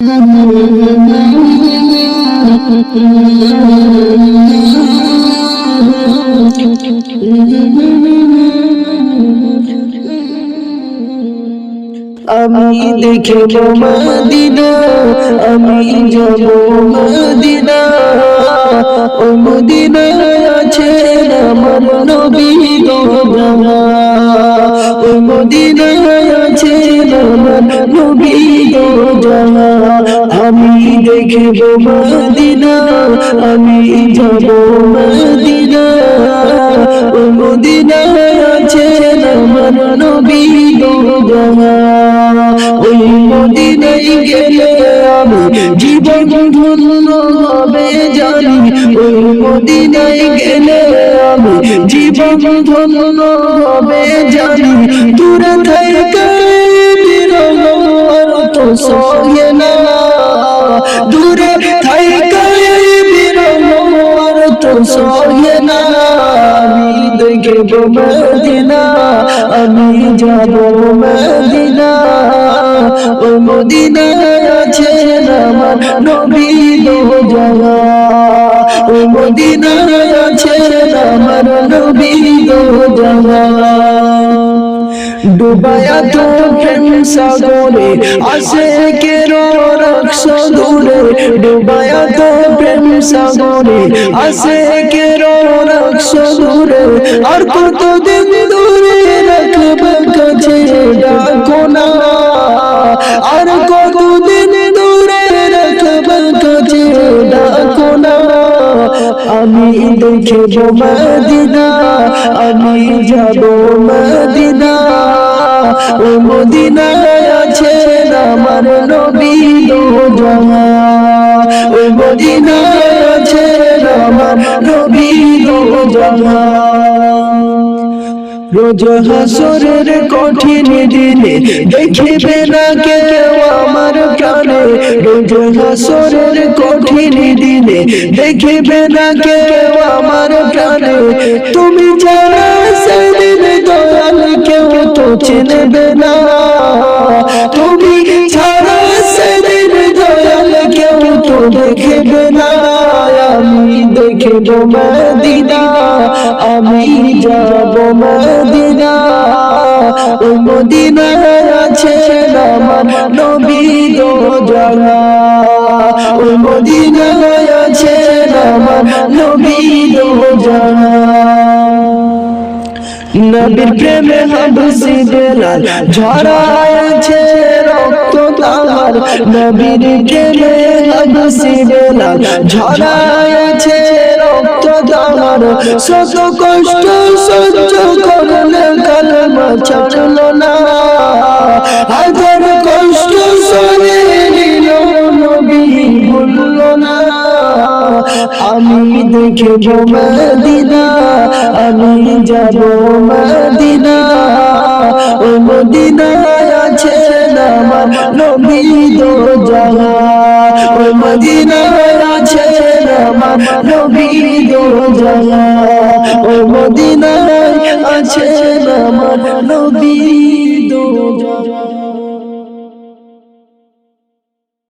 আমি দেখব মদিনা আমি যাব মদিনা। ও মদিনা আছে আমার নবী গো ও মদিনা আমি দেখব মদিনা আমি যাব মদিনা মদিনা আছে আমার নবী গো ওই মদিনায় গেলে আমি জীবন ধন্য হবে জানি। ওই মদিনায় গেলে আমি জীবন ধন্য হবে জানি দূরে থেকে বিরঙ্গর না দূরে থেকে বিরঙ্গর তো সহে না আমি দেখব মদিনা, আমি যাব মদিনা। ও মদিনা আছে আমার নবী দো জানা ও মদিনা আছে আমার নবী দো জানা ডুবায়া তো প্রেম সাগরে আসে কেরো রক্ষ দূরে ডুবায়া তো প্রেম সাগরে আসে কেরো রক্ষ দূরে আর কত দিন দূরে রাখবে কাছে ডাকো না আর কত দিন দূরে রাখবে কাছে ডাকো না আমি দেখব মদিনা আমি যাব মদিনা। ও মদিনা আছে আমার নবী দো জানা ও মদিনা আছে আমার নবী দো জানা রোজ হাসরের কঠিন দিনে দেখিবে না কেউ আমার প্রাণে। রোজ হাসরের কঠিন দিনে দেখিবে না কেউ আমার প্রাণে। আমি যাব মদিনা। ও মদিনা আছে আমার নবী দো ও মদিনা আছে আমার নবী দো নবীর প্রেমে হাবসি বেলাল ঝরাছে রক্ত তাহার নবীর প্রেমে হাবসি বেলাল ঝরাছে রক্ত তাহার শত কষ্ট সহ্য করলে কালমা ছাড়ল না। হাজার কষ্ট সরে নিল নবী, ভুলল না। আমি দেখব মদিনা, আমি যাব মদিনা। ও মদিনা আছে আমার নবী দো জানা ও মদিনা আমার নবী ও মদিনায় আছে আমার নবী।